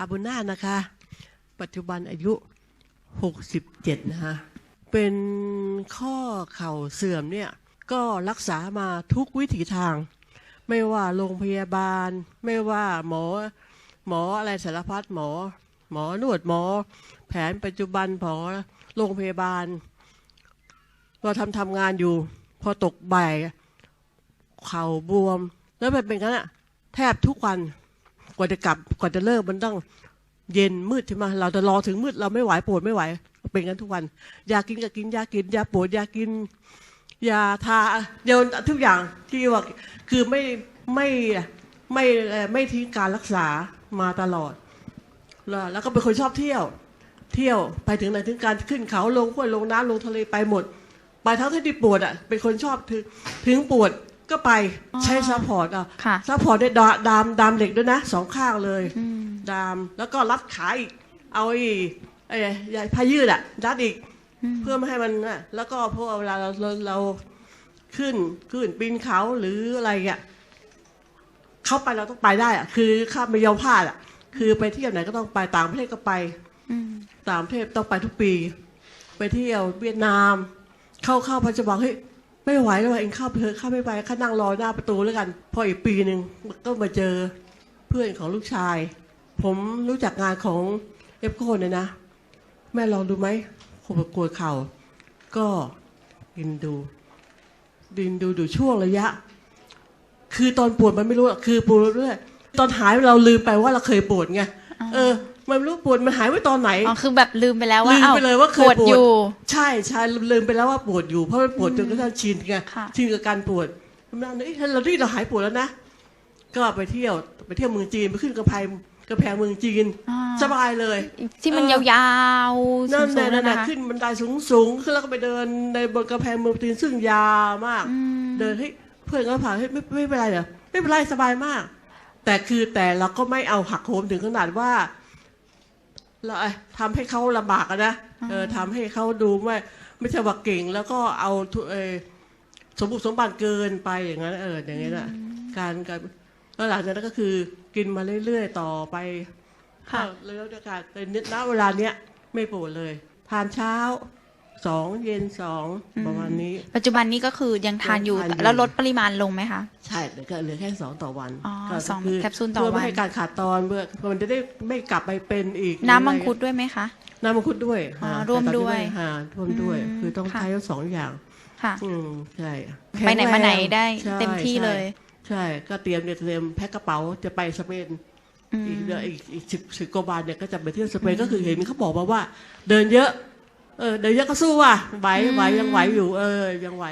าบุญนานะคะ ปัจจุบันอายุ 67 นะคะเป็นข้อเข่าเสื่อมเนี่ยก็รักษามาทุกวิถีทาง ไม่ว่าโรงพยาบาล ไม่ว่าหมอหมออะไรสารพัดหมอ หมอนวดหมอ แผนปัจจุบันหมอโรงพยาบาลเราทำทำงานอยู่ พอตกบ่ายเข่าบวม แล้วมันเป็นกันอะแทบทุกวัน กว่าจะกลับกว่าจะเลิกมันต้องเย็นมืดใช่ไหมเราจะรอถึงมืดเราไม่ไหวปวดไม่ไหว เป็นกันทุกวัน ยากินก็กินยากินยาปวดยากินยาทาเดี๋ยวทุกอย่างที่ว่าคือไม่ไม่ไม่ไม่ทิ้งการรักษามาตลอด แล้วแล้วก็เป็นคนชอบเที่ยว เที่ยวไปถึงไหนถึงการขึ้นเขาลงห้วยลงน้ำลงทะเลไปหมด ไปทั้งที่ปวดอะเป็นคนชอบถึงถึงปวด ก็ไปใช้ซัพพอร์ตอะค่ะซัพพอร์ตได้ดาดามดามเหล็กด้วยนะสองข้างเลย อืมดามแล้วก็รัดขาอีก เอาไอ้ไอ้ไอ้ผ้ายืดอะรัดอีกเพื่อไม่ให้มันน่ะแล้วก็เพราะว่าเวลาเราเราเราขึ้นขึ้นปีนเขาหรืออะไรเงี้ยเข้าไปเราต้องไปได้อะคือข้ามไม่ยอมพลาดอะคือไปเที่ยวไหนก็ต้องไปต่างประเทศก็ไป อืม ต่างประเทศต้องไปทุกปี ไปเที่ยวเวียดนาม เข้าเข้าพันจะบอกเฮ้ย ไม่ไหวแล้วว่ะเองเข้าไปเถอะเข้าไม่ไปข้านั่งรอหน้าประตูแล้วกัน พออีกปีหนึ่งก็มาเจอเพื่อนของลูกชาย ผมรู้จักงานของเอฟโคเนี่ยนะ แม่ลองดูไหมคนประกวดเข่า ก็ดินดูดินดูดูช่วงระยะ คือตอนปวดมันไม่รู้อะคือปวดเรื่อยตอนหายเราลืมไปว่าเราเคยปวดไงเออ มันไม่รู้ปวดมันหายไว้ตอนไหนอ๋อคือแบบลืมไปแล้วว่าลืมอ้าวไปเลยว่าเคยปวดปวดอยู่ ใช่ใช่ลืมไปแล้วว่าปวดอยู่เพราะมันปวดจนกระทั่งชินไงค่ะชินกับการปวดมันเอ้ยเราที่เราหายปวดแล้วนะก็ไปเที่ยวไปเที่ยวเมืองจีนไปขึ้นกระแพงกระแพงเมืองจีนอ่าสบายเลย ที่มันเอยาอวๆสูนั่นงแหละๆนั่นั่นนแหละนะคะขึ้นบันไดสูงสูงขึ้นแล้วก็ไปเดินในบนกระแพงเมืองจีนซึ่งยาวมากอืมเดินเฮ้ยเพื่อนก็ผ่านเฮ้ยไม่ไม่เป็นไรเหรอไม่เป็นไรสบายมาก แต่คือแต่เราก็ไม่เอาหักโหมถึงขนาดว่า เราเอ้ยทำให้เขาลำบากอะนะเออทำให้เขาดูไม่ไม่ใช่ว่าเก่ง แล้วก็เอาทุเออสมบุกสมบัติเกินไปอย่างนั้นเอออย่างนี้นะการการแล้วหลังจากนั้นก็คือกินมาเรื่อยๆต่อไปค่ะแล้วเดี๋ยวค่ะแต่ณเวลาเนี้ยไม่ปวดเลย ทานเช้า สองเย็นสองประมาณนี้ ปัจจุบันนี้ก็คือยังทานอยู่ยังทานอยู่ แล้วลดปริมาณลงไหมคะ ใช่เหลือก็เหลือแค่สองต่อวันอ๋อก็สองคือแคปซูลต่อเพื่อวัไม่นให้การขาดตอนเพื่อมันจะได้ไม่กลับไปเป็นอีกน้ำมังคุดด้วยไหมคะ น้ำมังคุดด้วยอ๋อฮะร่วมแต่ตอนนี้ด้วยไฮะร่วมด้วย อืมคือต้องค่ะ ใช้ทั้งสองอย่าง ค่ะ อืมใช่ไปไหนมาไหนได้ใช่เต็มที่ใช่เลยใช่ ก็เตรียมเนี่ยเตรียมแพ็คกระเป๋าจะไปสเปนอืม อีกเดือนอีกอีกสิบสิบกว่าบาทเนี่ยก็จะไปเที่ยวสเปนก็คือเห็นเขาบอกมาว่า เดินเยอะ เออเดินเยอะก็สู้ว่ะไหวไหวยังไหวอยู่ เออ ยังไหว